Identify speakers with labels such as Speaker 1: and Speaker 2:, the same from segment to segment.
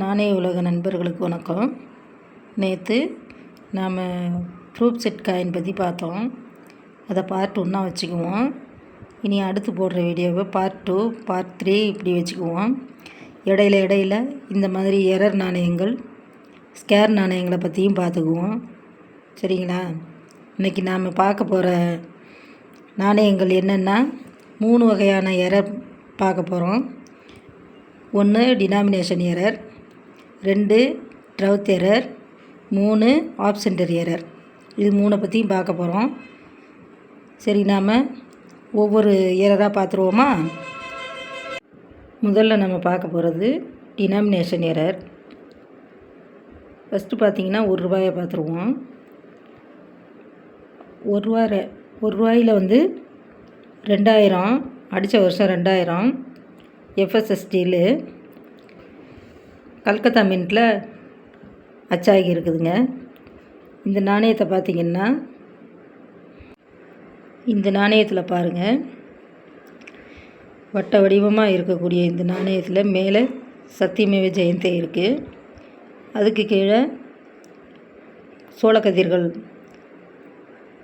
Speaker 1: நாணய உலக நண்பர்களுக்கு வணக்கம். நேற்று நாம் ப்ரூப் செட் காயின் பற்றி பார்த்தோம். அதை பார்ட் ஒன்றா வச்சுக்குவோம். இனி அடுத்து போடுற வீடியோவை பார்ட் டூ பார்ட் த்ரீ இப்படி வச்சுக்குவோம். இடையில இடையில இந்த மாதிரி எரர் நாணயங்கள் ஸ்கேர் நாணயங்களை பற்றியும் பார்த்துக்குவோம். சரிங்களா? இன்றைக்கி நாம் பார்க்க போகிற நாணயங்கள் என்னென்னா மூணு வகையான எரர் பார்க்க போகிறோம் ஒன்று டினாமினேஷன் எரர் ரெண்டு ட்ரவுத் எரர் மூணு ஆப்சென்டர் எரர் இது மூணை பற்றியும் பார்க்க போகிறோம் சரி நாம் ஒவ்வொரு எரராக பார்த்துருவோமா? முதல்ல நம்ம பார்க்க போகிறது டினாமினேஷன் எரர் ஃபஸ்ட்டு பார்த்தீங்கன்னா ஒரு ரூபாயை பார்த்துருவோம். ஒரு ரூபா ஒரு ரூபாயில் வந்து ரெண்டாயிரம் அடித்த வருஷம் ரெண்டாயிரம். எஃப்எஸ்எஸ்டியில் கல்கத்தா மின்ட்டில் அச்சாகி இருக்குதுங்க. இந்த நாணயத்தை பார்த்தீங்கன்னா இந்த நாணயத்தில் பாருங்கள் வட்ட வடிவமாக இருக்கக்கூடிய இந்த நாணயத்தில் மேலே சத்தியமேவ ஜெயந்தி இருக்குது அதுக்கு கீழே சோளக்கதிர்கள்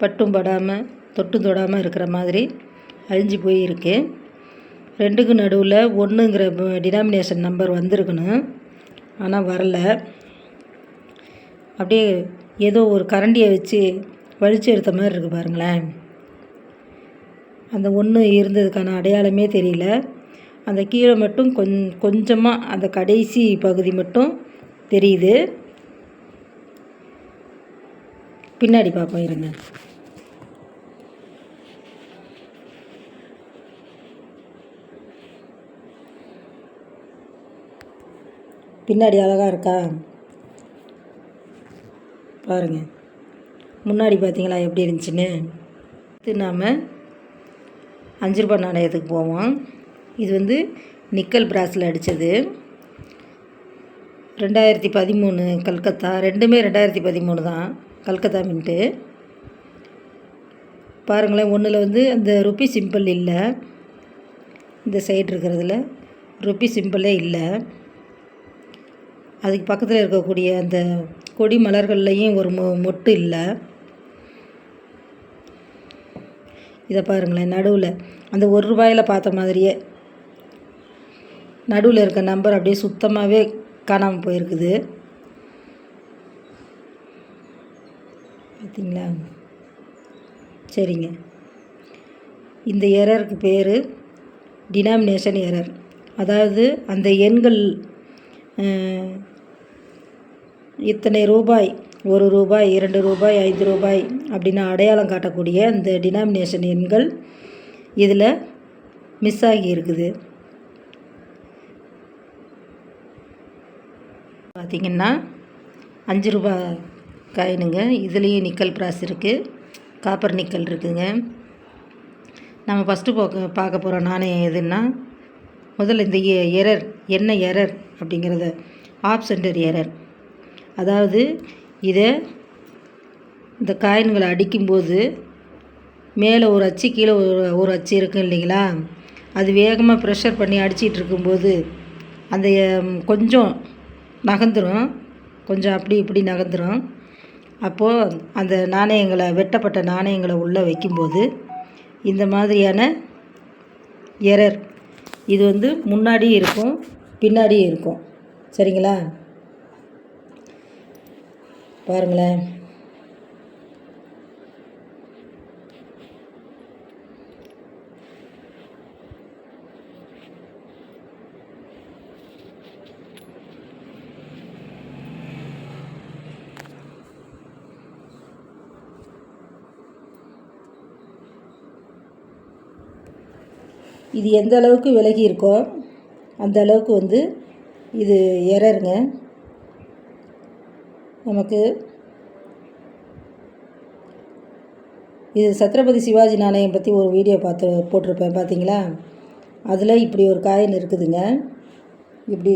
Speaker 1: பட்டும் படாமல் தொட்டும் தொடாமல் இருக்கிற மாதிரி அழிஞ்சு போயிருக்கு. ரெண்டுக்கு நடுவில் ஒன்றுங்கிற டினாமினேஷன் நம்பர் வந்திருக்கணும். ஆனால் வரல. அப்படியே ஏதோ ஒரு கரண்டியை வச்சு வலிச்சு எடுத்த மாதிரி இருக்குது பாருங்களேன். அந்த ஒன்று இருந்ததுக்கான அடையாளமே தெரியல. அந்த கீழே மட்டும் கொஞ் கொஞ்சமாக அந்த கடைசி பகுதி மட்டும் தெரியுது. பின்னாடி பார்ப்போம் இருங்க. பின்னாடி அழகாக இருக்கா? பாருங்கள் முன்னாடி பார்த்தீங்களா எப்படி இருந்துச்சுன்னு? அடுத்து நாம் அஞ்சு ரூபாய் நாணயத்துக்கு போவோம். இது வந்து நிக்கல் பிராஸில் அடித்தது ரெண்டாயிரத்தி பதிமூணு கல்கத்தா. ரெண்டுமே ரெண்டாயிரத்தி பதிமூணு தான். கல்கத்தா மின்ட்டு பாருங்களேன் ஒன்றில் வந்து அந்த ருப்பி சிம்பிள் இல்லை. இந்த சைடு இருக்கிறதுல ருப்பி சிம்பிளே இல்லை. அதுக்கு பக்கத்தில் இருக்கக்கூடிய அந்த கொடி மலர்கள்லையும் ஒரு மொ மொட்டு இல்லை. இதை பாருங்களேன் நடுவில். அந்த ஒரு ரூபாயில் பார்த்த மாதிரியே. நடுவில் இருக்க நம்பர் அப்படியே சுத்தமாகவே காணாமல் போயிருக்குது. பார்த்தீங்களா சரிங்க. இந்த எரருக்கு பேர் டினாமினேஷன் எரர் அதாவது அந்த எண்கள் இத்தனை ரூபாய் ஒரு ரூபாய் இரண்டு ரூபாய் ஐந்து ரூபாய் அப்படின்னு அடையாளம் காட்டக்கூடிய இந்த டினாமினேஷன் எண்கள் இதில் மிஸ் ஆகி இருக்குது. பார்த்திங்கன்னா அஞ்சு ரூபாய் காயினுங்க. இதுலேயும் நிக்கல் பிராஸ் இருக்குது காப்பர் நிக்கல் இருக்குதுங்க நம்ம ஃபஸ்ட்டு போக்க பார்க்க போகிற நாணயம் எதுன்னா முதல்ல இந்த எரர் என்ன எரர் அப்படிங்கிறத ஆப்சென்டர் எரர் அதாவது இதை இந்த காயின்களை அடிக்கும்போது மேலே ஒரு அச்சு கீழே ஒரு ஒரு அச்சு இருக்கும் இல்லைங்களா? அது வேகமாக ப்ரெஷர் பண்ணி அடிச்சிட்டு இருக்கும்போது அந்த கொஞ்சம் நகர்ந்துடும் கொஞ்சம் அப்படி இப்படி நகர்ந்துடும் அப்போது அந்த நாணயங்களை வெட்டப்பட்ட நாணயங்களை உள்ளே வைக்கும்போது இந்த மாதிரியான எரர். இது வந்து முன்னாடியும் இருக்கும் பின்னாடியும் இருக்கும். சரிங்களா? பாருங்களேன். இது எந்த அளவுக்கு விலகி இருக்கோ அந்த அளவுக்கு வந்து இது எரருங்க நமக்கு இது சத்ரபதி சிவாஜி நாணயம் பற்றி ஒரு வீடியோ பார்த்து போட்டிருப்பேன். பார்த்தீங்களா அதில் இப்படி ஒரு காயின் இருக்குதுங்க. இப்படி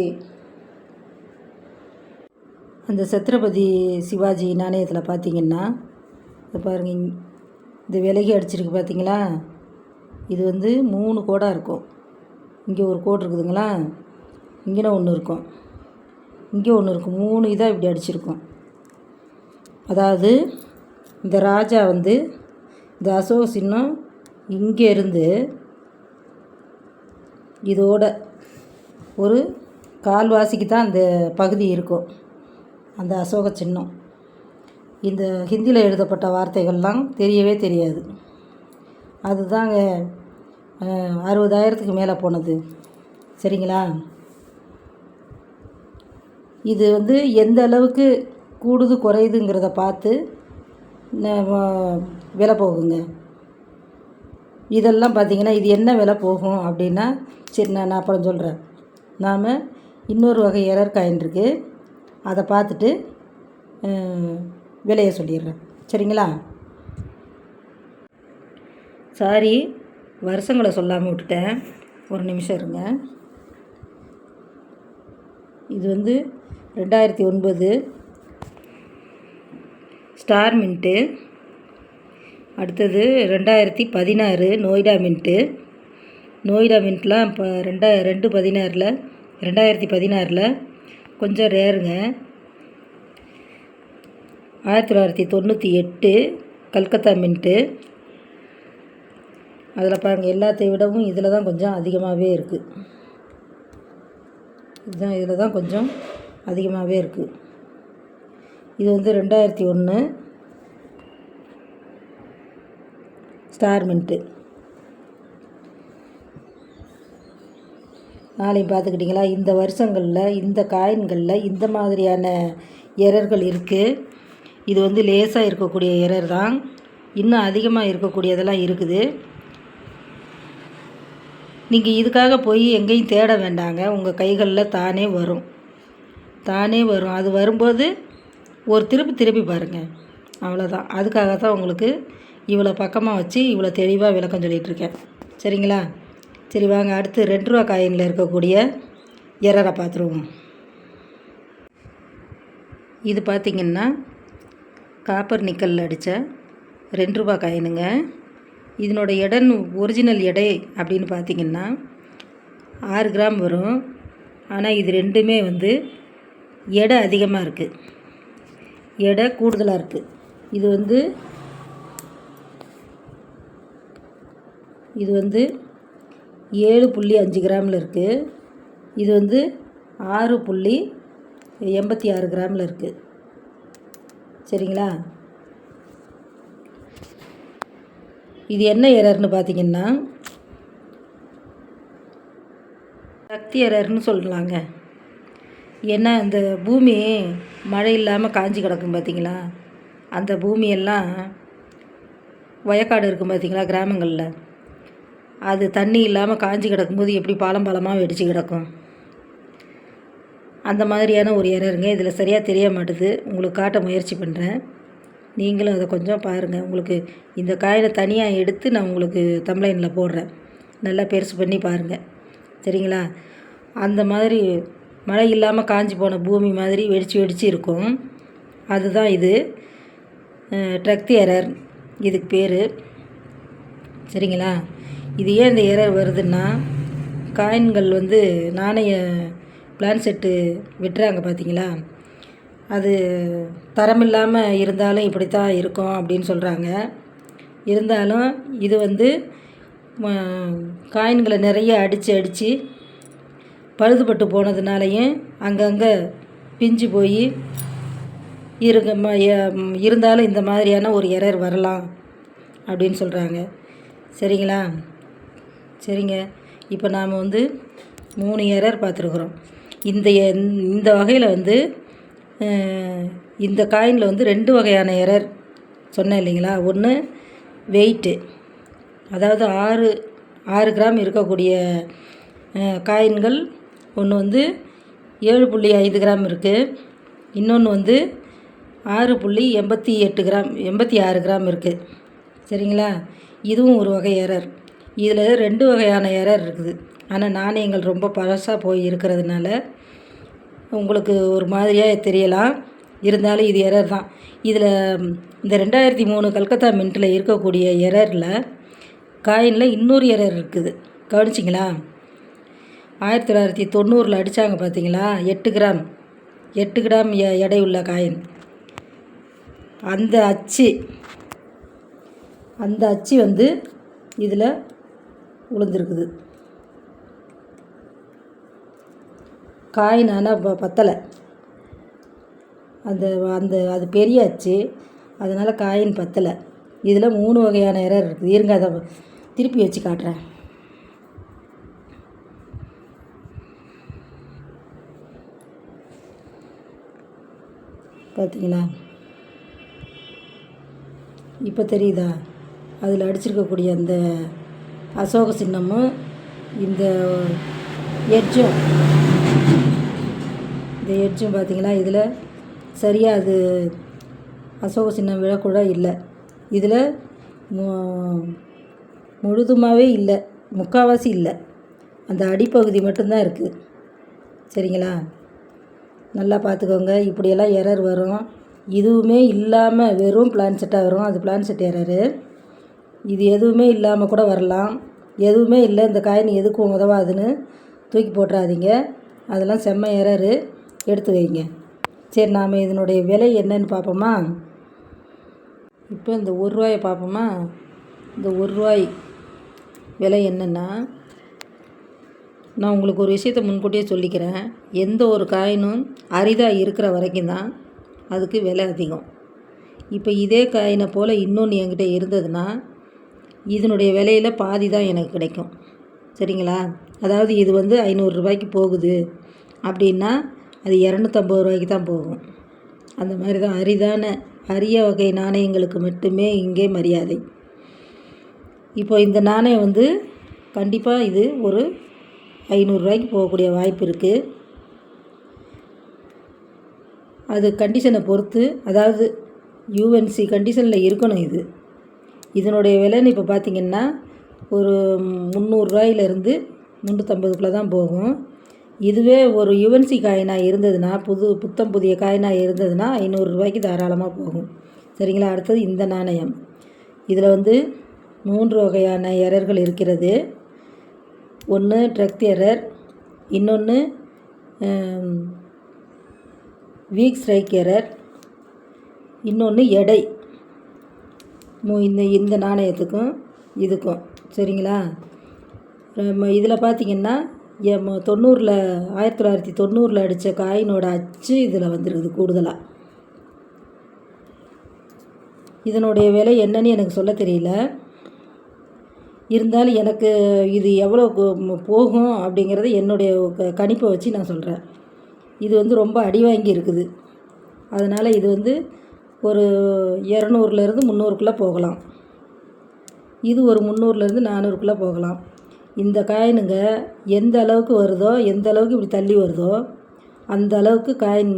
Speaker 1: அந்த சத்ரபதி சிவாஜி நாணயத்தில் பார்த்தீங்கன்னா இது பாருங்கள் இந்த விலகி அடிச்சிருக்கு பார்த்தீங்களா இது வந்து மூணு கோடாக இருக்கும். இங்கே ஒரு கோடு இருக்குதுங்களா? இங்கே ஒன்று இருக்கும். இங்கே ஒன்று இருக்கும். மூணு இதாக இப்படி அடிச்சிருக்கும். அதாவது இந்த ராஜா வந்து இந்த அசோக சின்னம் இங்கே இருந்து இதோட ஒரு கால்வாசிக்கு தான் அந்த பகுதி இருக்கும் அந்த அசோக சின்னம். இந்த ஹிந்தியில் எழுதப்பட்ட வார்த்தைகள்லாம் தெரியவே தெரியாது. அதுதாங்க அறுபதாயிரத்துக்கு மேலே போனது. சரிங்களா? இது வந்து எந்த அளவுக்கு கூடுது குறையுதுங்கிறத பார்த்து விலை போகுங்க. இதெல்லாம் பார்த்தீங்கன்னா இது என்ன விலை போகும் அப்படின்னா சரி நான் நான் அப்புறம் சொல்கிறேன் நாம் இன்னொரு வகை எரர் காயின் இருக்குது அதை பார்த்துட்டு விலையை சொல்லிடுறேன். சரிங்களா? சாரி வருஷங்களை சொல்லாமல் விட்டுட்டேன். ஒரு நிமிஷம் இருங்க. இது வந்து ரெண்டாயிரத்தி ஒன்பது ஸ்டார் மின்ட்டு. அடுத்தது ரெண்டாயிரத்தி பதினாறு நோய்டா மின்ட்டு. நோய்டா மின்ட்லாம் இப்போ ரெண்டா ரெண்டு பதினாறில் ரெண்டாயிரத்தி பதினாறில் கொஞ்சம் ரேருங்க. ஆயிரத்தி தொள்ளாயிரத்தி தொண்ணூற்றி எட்டு கல்கத்தா மின்ட்டு. அதில் பாருங்கள் எல்லாத்தை விடவும் இதில் தான் கொஞ்சம் அதிகமாகவே இருக்குது இதுதான் இதில் தான் கொஞ்சம் அதிகமாகவே இருக்குது இது வந்து ரெண்டாயிரத்தி ஒன்று ஸ்டார் மின்ட்டு. நாளையும் பார்த்துக்கிட்டிங்களா? இந்த வருஷங்களில் இந்த காயின்களில் இந்த மாதிரியான எரர்கள் இருக்குது இது வந்து லேசாக இருக்கக்கூடிய எரர் தான். இன்னும் அதிகமாக இருக்கக்கூடியதெல்லாம் இருக்குது. நீங்கள் இதுக்காக போய் எங்கேயும் தேட வேண்டாங்க. உங்கள் கைகளில் தானே வரும். தானே வரும். அது வரும்போது ஒரு திருப்பி திருப்பி பாருங்கள் அவ்வளோதான் அதுக்காக தான் உங்களுக்கு இவ்வளோ பக்கமாக வச்சு இவ்வளோ தெளிவாக விளக்கம் சொல்லிகிட்ருக்கேன் சரிங்களா? சரி வாங்க. அடுத்து ரெண்டு ரூபா காயினில் இருக்கக்கூடிய எரரை பார்த்துருவோம். இது பார்த்திங்கன்னா காப்பர் நிக்கலில் அடித்த ரெண்டு ரூபா காயினுங்க. இதனோட எடன் ஒரிஜினல் எடை அப்படின்னு பார்த்தீங்கன்னா ஆறு கிராம் வரும். ஆனால் இது ரெண்டுமே வந்து எடை அதிகமாக இருக்குது எடை கூடுதலாக இருக்குது இது வந்து இது வந்து ஏழு புள்ளி அஞ்சு கிராமில் இருக்குது இது வந்து ஆறு புள்ளி எண்பத்தி ஆறு கிராமில் இருக்குது சரிங்களா? இது என்ன எரர்னு பார்த்தீங்கன்னா சக்தி எரர்னு சொல்லலாங்க. ஏன்னா இந்த பூமி மழை இல்லாமல் காஞ்சி கிடக்கும் பார்த்தீங்களா அந்த பூமியெல்லாம் வயக்காடு இருக்கும் பார்த்தீங்களா கிராமங்களில்? அது தண்ணி இல்லாமல் காஞ்சி கிடக்கும்போது எப்படி பாலம் பாலமாக வெடிச்சு கிடக்கும்? அந்த மாதிரியான ஒரு எரருங்க இதில் சரியாக தெரிய மாட்டுது. உங்களுக்கு காட்ட முயற்சி பண்ணுறேன் நீங்களும் அதை கொஞ்சம் பாருங்கள் உங்களுக்கு இந்த காயினை தனியாக எடுத்து நான் உங்களுக்கு தம்ப்ளைனில் போடுறேன். நல்லா பெருசு பண்ணி பாருங்கள் சரிங்களா? அந்த மாதிரி மழை இல்லாமல் காஞ்சி போன பூமி மாதிரி வெடிச்சு வெடிச்சு இருக்கும். அதுதான் இது. ட்ரக்தி எரர். இதுக்கு பேர். சரிங்களா? இது ஏன் இந்த எரர் வருதுன்னா காயின்கள் வந்து நாணய பிளான் செட்டு விட்டுறாங்க பார்த்தீங்களா அது தரமில்லாமல் இருந்தாலும் இப்படி தான் இருக்கும் அப்படின்னு சொல்கிறாங்க இருந்தாலும் இது வந்து காயின்களை நிறைய அடித்து அடித்து பழுதுபட்டு போனதுனாலையும் அங்கங்கே பிஞ்சு போய் இருக்க ம- இருந்தாலும் இந்த மாதிரியான ஒரு எரர் வரலாம் அப்படின்னு சொல்கிறாங்க சரிங்களா? சரிங்க. இப்போ நாம் வந்து மூணு எரர் பார்த்துருக்குறோம். இந்த இந்த வகையில் வந்து இந்த காயினில் வந்து ரெண்டு வகையான எரர் சொன்னேன் இல்லைங்களா? ஒன்று வெயிட்டு அதாவது ஆறு ஆறு கிராம் இருக்கக்கூடிய காயின்கள் ஒன்று வந்து ஏழு புள்ளி ஐந்து கிராம் இருக்குது இன்னொன்று வந்து ஆறு புள்ளி எண்பத்தி எட்டு கிராம் எண்பத்தி ஆறு கிராம் இருக்குது சரிங்களா? இதுவும் ஒரு வகை எரர். இதில் ரெண்டு வகையான எரர் இருக்குது. ஆனால் நாணயங்கள் ரொம்ப பழசாக போய் இருக்கிறதுனால உங்களுக்கு ஒரு மாதிரியாக தெரியலாம். இருந்தாலும் இது எரர் தான். இதில் இந்த ரெண்டாயிரத்தி மூணு கல்கத்தா மின்ட்டில் இருக்கக்கூடிய எரரில் காயினில் இன்னொரு எரர் இருக்குது. கவனிச்சிங்களா? ஆயிரத்தி தொள்ளாயிரத்தி தொண்ணூறில் அடித்தாங்க பார்த்தீங்களா? எட்டு கிராம். எட்டு கிராம் எ எடை உள்ள காயின். அந்த அச்சு அந்த அச்சு வந்து இதில் உளுந்துருக்குது. காயின் ஆனால் ப பத்தலை. அந்த அந்த அது பெரிய அச்சு. அதனால் காயின் பத்தலை. இதில் மூணு வகையான எரர் இருக்குது. இருங்க அதை திருப்பி வச்சு காட்டுறேன். பார்த்தீங்களா இப்போ தெரியுதா? அதில் அடிச்சிருக்கக்கூடிய அந்த அசோக சின்னமும் இந்த எட்ஜும். இந்த எட்ஜும் பார்த்தீங்களா இதில் சரியாக அது அசோக சின்னம் விழக்கூட இல்லை. இதில் முழுதுமாகவே இல்லை. முக்கால்வாசி இல்லை. அந்த அடிப்பகுதி மட்டும்தான் இருக்குது சரிங்களா? நல்லா பார்த்துக்கோங்க. இப்படியெல்லாம் எரர் வரும். இதுவுமே இல்லாமல் வெறும் பிளான் செட்டாக வரும். அது பிளான் செட் எரரு இது எதுவுமே இல்லாமல் கூட வரலாம். எதுவுமே இல்லை இந்த காயின் எதுக்கும் உதவாதுன்னு தூக்கி போட்டுறாதீங்க. அதெல்லாம் செம்ம எரரு எடுத்து வைங்க. சரி நாம் இதனுடைய விலை என்னன்னு பார்ப்போமா? இப்போ இந்த ஒரு ரூபாயை பார்ப்போமா? இந்த ஒரு ரூபாய் விலை என்னென்னா நான் உங்களுக்கு ஒரு விஷயத்த முன்கூட்டியே சொல்லிக்கிறேன். எந்த ஒரு காயினும் அரிதாக இருக்கிற வரைக்கும் தான் அதுக்கு விலை அதிகம். இப்போ இதே காயினை போல் இன்னொன்று என்கிட்ட இருந்ததுன்னா இதனுடைய விலையில் பாதி தான் எனக்கு கிடைக்கும். சரிங்களா? அதாவது இது வந்து ஐநூறுரூபாய்க்கு போகுது அப்படின்னா அது இரநூத்தம்பது ரூபாய்க்கு தான் போகும். அந்த மாதிரி தான் அரிதான அரிய வகை நாணயங்களுக்கு மட்டுமே இங்கே மரியாதை. இப்போ இந்த நாணயம் வந்து கண்டிப்பாக இது ஒரு ஐநூறுரூவாய்க்கு போகக்கூடிய வாய்ப்பு இருக்குது அது கண்டிஷனை பொறுத்து அதாவது யூஎன்சி கண்டிஷனில் இருக்கணும் இது. இதனுடைய விலைன்னு இப்போ பார்த்திங்கன்னா ஒரு முந்நூறுரூவாயிலேருந்து முந்நூற்றம்பதுக்குள்ளே தான் போகும். இதுவே ஒரு யுஎன்சி காயினாக இருந்ததுன்னா புது புத்தம் புதிய காயினாக இருந்ததுன்னா ஐநூறுரூவாய்க்கு தாராளமாக போகும். சரிங்களா? அடுத்தது இந்த நாணயம். இதில் வந்து மூன்று வகையான எரர்கள் இருக்கிறது. ஒன்று ட்ரக் எரர் இன்னொன்று வீக் ஸ்ட்ரைக் எரர் இன்னொன்று எடை. மு- இந்த இந்த நாணயத்துக்கும் இதுக்கும். சரிங்களா? இதில் பார்த்தீங்கன்னா எம் தொண்ணூறில் ஆயிரத்தி தொள்ளாயிரத்தி தொண்ணூறில் அடித்த காயினோட அச்சு இதில் வந்துருக்குது கூடுதலாக இதனுடைய விலை என்னன்னு எனக்கு சொல்ல தெரியல. இருந்தாலும் எனக்கு இது எவ்வளோ போகும் அப்படிங்கிறத என்னுடைய க கணிப்பை வச்சு நான் சொல்கிறேன் இது வந்து ரொம்ப அடி வாங்கி இருக்குது. அதனால் இது வந்து ஒரு இரநூறுலேருந்து முந்நூறுக்குள்ளே போகலாம். இது ஒரு முந்நூறுலேருந்து நானூறுக்குள்ளே போகலாம். இந்த காயினுங்க எந்த அளவுக்கு வருதோ எந்த அளவுக்கு இப்படி தள்ளி வருதோ அந்த அளவுக்கு காயின்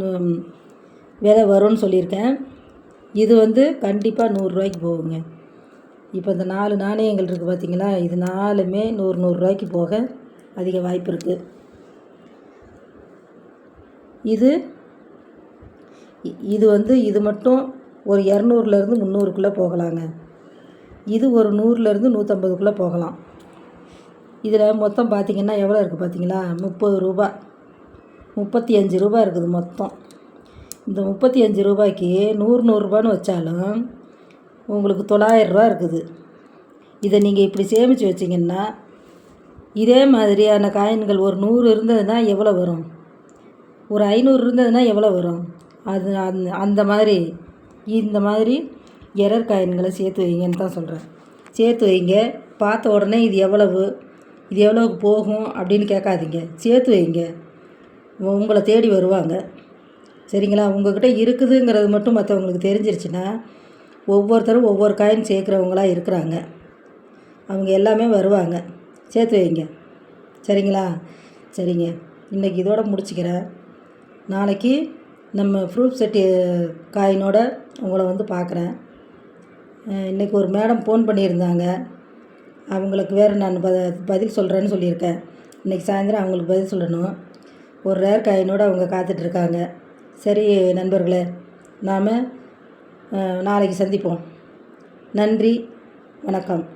Speaker 1: விலை வரும்னு சொல்லியிருக்கேன். இது வந்து கண்டிப்பாக நூறுரூவாய்க்கு போகுங்க. இப்போ இந்த நாலு நாணயங்கள் இருக்குது பார்த்திங்களா இது நாலுமே நூறு நூறுரூவாய்க்கு போக அதிக வாய்ப்பு இருக்குது இது இது வந்து இது மட்டும் ஒரு இரநூறுலேருந்து முந்நூறுக்குள்ளே போகலாங்க. இது ஒரு நூறுலேருந்து நூற்றம்பதுக்குள்ளே போகலாம். இதில் மொத்தம் பார்த்திங்கன்னா எவ்வளோ இருக்குது பார்த்தீங்களா முப்பது ரூபா முப்பத்தி அஞ்சு ரூபா இருக்குது மொத்தம். இந்த முப்பத்தி அஞ்சு ரூபாய்க்கு நூறு நூறுரூபான்னு வச்சாலும் உங்களுக்கு தொள்ளாயிரரூபா இருக்குது. இதை நீங்கள் இப்படி சேமித்து வச்சிங்கன்னா இதே மாதிரியான காயின்கள் ஒரு நூறு இருந்ததுன்னா எவ்வளோ வரும்? ஒரு ஐநூறு இருந்ததுன்னா எவ்வளோ வரும்? அது அந்த அந்த மாதிரி இந்த மாதிரி எரர் காயின்களை சேர்த்து வைங்கன்னு தான் சொல்கிறேன் சேர்த்து வைங்க. பார்த்த உடனே இது எவ்வளவு? இது எவ்வளவுக்கு போகும் அப்படின்னு கேட்காதீங்க. சேர்த்து வைங்க. உங்களை தேடி வருவாங்க. சரிங்களா? உங்கள்கிட்ட இருக்குதுங்கிறது மட்டும் மற்றவங்களுக்கு தெரிஞ்சிருச்சுன்னா ஒவ்வொருத்தரும் ஒவ்வொரு காயின் சேர்க்குறவங்களா இருக்கிறாங்க. அவங்க எல்லாமே வருவாங்க. சேர்த்து வைங்க. சரிங்களா? சரிங்க. இன்றைக்கி இதோட முடிச்சுக்கிறேன். நாளைக்கு நம்ம ப்ரூஃப் செட்டு காயினோட உங்களை வந்து பார்க்குறேன். இன்றைக்கி ஒரு மேடம் ஃபோன் பண்ணியிருந்தாங்க. அவங்களுக்கு வேறு நான் ப பதில் சொல்கிறேன்னு சொல்லியிருக்கேன். இன்றைக்கி சாயந்தரம் அவங்களுக்கு பதில் சொல்லணும். ஒரு ரேர் காயினோடு அவங்க காத்துட்ருக்காங்க சரி நண்பர்களே நாம் நாளைக்கு சந்திப்போம். நன்றி வணக்கம்.